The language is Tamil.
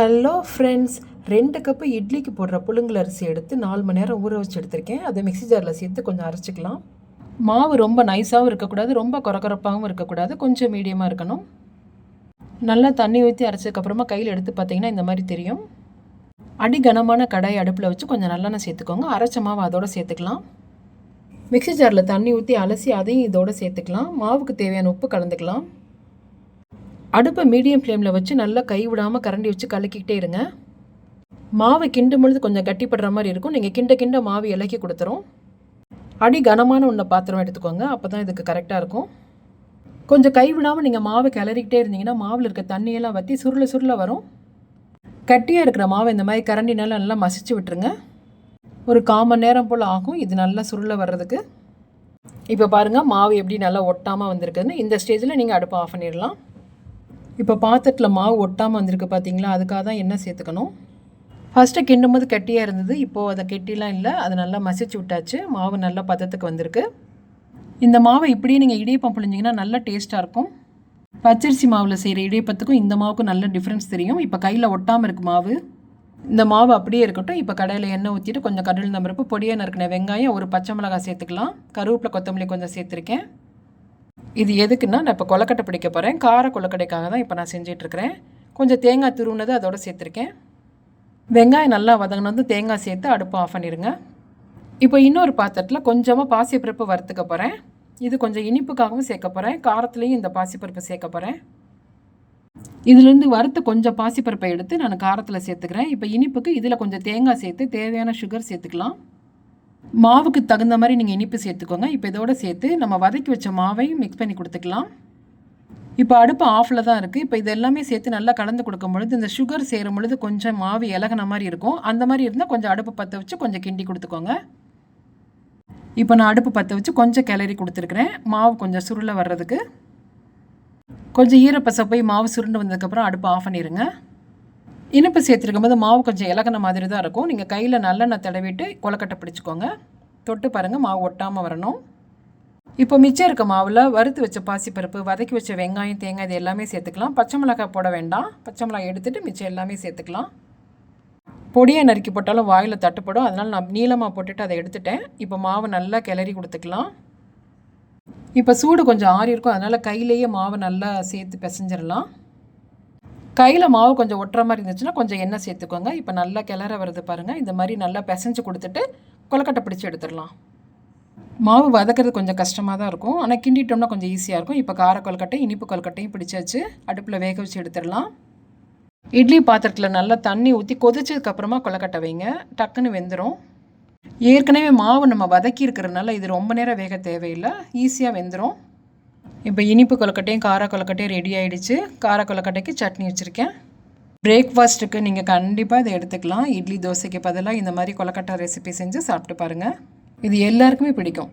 ஹலோ ஃப்ரெண்ட்ஸ் ரெண்டு கப்பு இட்லிக்கு போடுற புழுங்கல் அரிசி எடுத்து நாலு மணி நேரம் ஊற வச்சு எடுத்திருக்கேன். அதை மிக்ஸி ஜாரில் சேர்த்து கொஞ்சம் அரைச்சிக்கலாம். மாவு ரொம்ப நைஸாகவும் இருக்கக்கூடாது ரொம்ப கொரகொரப்பாகவும் இருக்கக்கூடாது. கொஞ்சம் மீடியமாக இருக்கணும். நல்லா தண்ணி ஊற்றி அரைச்சதுக்கப்புறமா கையில் எடுத்து பார்த்தீங்கன்னா இந்த மாதிரி தெரியும். அடி கனமான கடாய் அடுப்பில் வச்சு கொஞ்சம் நல்லெண்ணெய் சேர்த்துக்கோங்க. அரைச்ச மாவு அதோடு சேர்த்துக்கலாம். மிக்ஸி ஜாரில் தண்ணி ஊற்றி அலசி அதையும் இதோடு சேர்த்துக்கலாம். மாவுக்கு தேவையான உப்பு கலந்துக்கலாம். அடுப்பை மீடியம் ஃப்ளேமில் வச்சு நல்லா கை விடாமல் கரண்டி வச்சு கலக்கிக்கிட்டே இருங்க. மாவை கிண்டும் பொழுது கொஞ்சம் கட்டிப்படுற மாதிரி இருக்கும். நீங்கள் கிண்ட கிண்ட மாவு இலக்கி கொடுத்துரும். அடி கனமான ஒன்றை பாத்திரம் எடுத்துக்கோங்க. அப்போ தான் இதுக்கு கரெக்டாக இருக்கும். கொஞ்சம் கை விடாமல் நீங்கள் மாவை கிளறிக்கிட்டே இருந்தீங்கன்னா மாவில் இருக்க தண்ணியெல்லாம் வற்றி சுருள சுருள வரும். கட்டியாக இருக்கிற மாவை இந்த மாதிரி கரண்டினால நல்லா மசிச்சு விட்டுருங்க. ஒரு கால் மணி நேரம் போல் ஆகும். இது நல்லா சுருள வர்றதுக்கு. இப்போ பாருங்கள் மாவு எப்படி நல்லா ஒட்டாமல் வந்திருக்குன்னு. இந்த ஸ்டேஜில் நீங்கள் அடுப்பை ஆஃப் பண்ணிடலாம். இப்போ பாத்திரத்தில் மாவு ஒட்டாமல் வந்திருக்கு பார்த்தீங்களா அதுக்காக தான் என்ன சேர்த்துக்கணும். ஃபஸ்ட்டு கிண்டும் போது கெட்டியாக இருந்தது. இப்போது அதை கெட்டிலாம் இல்லை. அதை நல்லா மசிச்சு விட்டாச்சு. மாவு நல்லா பதத்துக்கு வந்திருக்கு. இந்த மாவை இப்படியே நீங்கள் இடியப்பம் புழிஞ்சிங்கன்னா நல்லா டேஸ்ட்டாக இருக்கும். பச்சரிசி மாவில் செய்கிற இடியப்பத்துக்கும் இந்த மாவுக்கும் நல்ல டிஃப்ரென்ஸ் தெரியும். இப்போ கையில் ஒட்டாமல் இருக்குது மாவு. இந்த மாவு அப்படியே இருக்கட்டும். இப்போ கடையில் எண்ணெய் ஊற்றிட்டு கொஞ்சம் கடல் நம்பருப்பு பொடியாக நறுக்கின வெங்காயம் ஒரு பச்சை மிளகாய் சேர்த்துக்கலாம். கருவேப்பிலை கொத்தமல்லி கொஞ்சம் சேர்த்துருக்கேன். இது எதுக்குன்னா நான் இப்போ கொலக்கட்டை பிடிக்க போகிறேன் கார கொலக்கட்டைக்காக தான் இப்போ நான் செஞ்சிட்ருக்கிறேன். கொஞ்சம் தேங்காய் துருவுனது அதோடு சேர்த்துருக்கேன். வெங்காயம் நல்லா வதங்கினது தேங்காய் சேர்த்து அடுப்பு ஆஃப் பண்ணிடுங்க இப்போ இன்னொரு பாத்திரத்தில் கொஞ்சமாக பாசிப்பருப்பு வறுத்துக்க போகிறேன் இது கொஞ்சம் இனிப்புக்காகவும் சேர்க்க போகிறேன் காரத்துலேயும் இந்த பாசிப்பருப்பு சேர்க்க போகிறேன் இதுலேருந்து வறுத்து கொஞ்சம் பாசிப்பருப்பை எடுத்து நான் காரத்தில் சேர்த்துக்கிறேன். இப்போ இனிப்புக்கு இதில் கொஞ்சம் தேங்காய் சேர்த்து தேவையான சுகர் சேர்த்துக்கலாம். மாவுக்கு தகுந்த மாதிரி நீங்கள் இனிப்பு சேர்த்துக்கோங்க. இப்போ இதோட சேர்த்து நம்ம வதக்கி வச்ச மாவையும் மிக்ஸ் பண்ணி கொடுத்துக்கலாம். இப்போ அடுப்பு ஆஃபில் தான் இருக்குது இப்போ இது எல்லாமே சேர்த்து நல்லா கலந்து கொடுக்கும் பொழுது இந்த சுகர் சேரும் பொழுது கொஞ்சம் மாவு இலகின மாதிரி இருக்கும். அந்த மாதிரி இருந்தால் கொஞ்சம் அடுப்பு பற்ற வச்சு கொஞ்சம் கிண்டி கொடுத்துக்கோங்க. இப்போ நான் அடுப்பு பற்ற வச்சு கொஞ்சம் கிளறி கொடுத்துருக்குறேன். மாவு கொஞ்சம் சுருளை வர்றதுக்கு. கொஞ்சம் ஈரப்பசை போய் மாவு சுருண்டு வந்ததுக்கப்புறம் அடுப்பு ஆஃப் பண்ணிடுங்க இனிப்பு சேர்த்துருக்கும் போது மாவு கொஞ்சம் இலகின மாதிரி தான் இருக்கும். நீங்கள் கையில் நல்லெண்ணெய் தடவிட்டு கொலக்கட்டை பிடிச்சிக்கோங்க. தொட்டு பாருங்கள் மாவு ஒட்டாமல் வரணும். இப்போ மிச்சம் இருக்க மாவில் வறுத்து வச்ச பாசிப்பருப்பு வதக்கி வச்ச வெங்காயம் தேங்காய் இது எல்லாமே சேர்த்துக்கலாம். பச்சை மிளகாய் போட வேண்டாம். பச்சை மிளகாய் எடுத்துகிட்டு மிச்சம் எல்லாமே சேர்த்துக்கலாம். பொடியை நறுக்கி போட்டாலும் வாயில் தட்டுப்படும். அதனால் நான் நீளமாக போட்டுட்டு அதை எடுத்துட்டேன். இப்போ மாவை நல்லா கிளறி கொடுத்துக்கலாம். இப்போ சூடு கொஞ்சம் ஆறி இருக்கும். அதனால் கையிலேயே மாவை நல்லா சேர்த்து பிசைஞ்சிடலாம். கையில் மாவு கொஞ்சம் ஒட்டுற மாதிரி இருந்துச்சுன்னா கொஞ்சம் எண்ணெய் சேர்த்துக்கோங்க. இப்போ நல்லா கிளற வருது பாருங்கள் இந்த மாதிரி நல்லா பிசைஞ்சு கொடுத்துட்டு கொலக்கட்டை பிடிச்சி எடுத்துடலாம். மாவு வதக்கிறது கொஞ்சம் கஷ்டமாக தான் இருக்கும். ஆனால் கிண்டிட்டோம்னா கொஞ்சம் ஈஸியாக இருக்கும். இப்போ கார கொலக்கட்டை இனிப்பு கொல்கட்டையும் பிடிச்சாச்சு. அடுப்பில் வேக வச்சு எடுத்துடலாம். இட்லி பாத்திரத்தில் நல்லா தண்ணி ஊற்றி கொதிச்சதுக்கப்புறமா கொலக்கட்டை வைங்க. டக்குன்னு வெந்துடும் ஏற்கனவே மாவு நம்ம வதக்கி இருக்கிறதுனால இது ரொம்ப நேரம் வேக தேவையில்லை. ஈஸியாக வெந்துடும் இப்போ இனிப்பு கொலக்கட்டையும் கார கொலக்கட்டையும் ரெடி ஆகிடுச்சு கார கொலக்கட்டைக்கு சட்னி வச்சுருக்கேன். பிரேக்ஃபாஸ்ட்டுக்கு நீங்கள் கண்டிப்பாக இதை எடுத்துக்கலாம். இட்லி தோசைக்கு பதிலாக இந்த மாதிரி கொலக்கட்டை ரெசிபி செஞ்சு சாப்பிட்டு பாருங்கள் இது எல்லாருக்குமே பிடிக்கும்.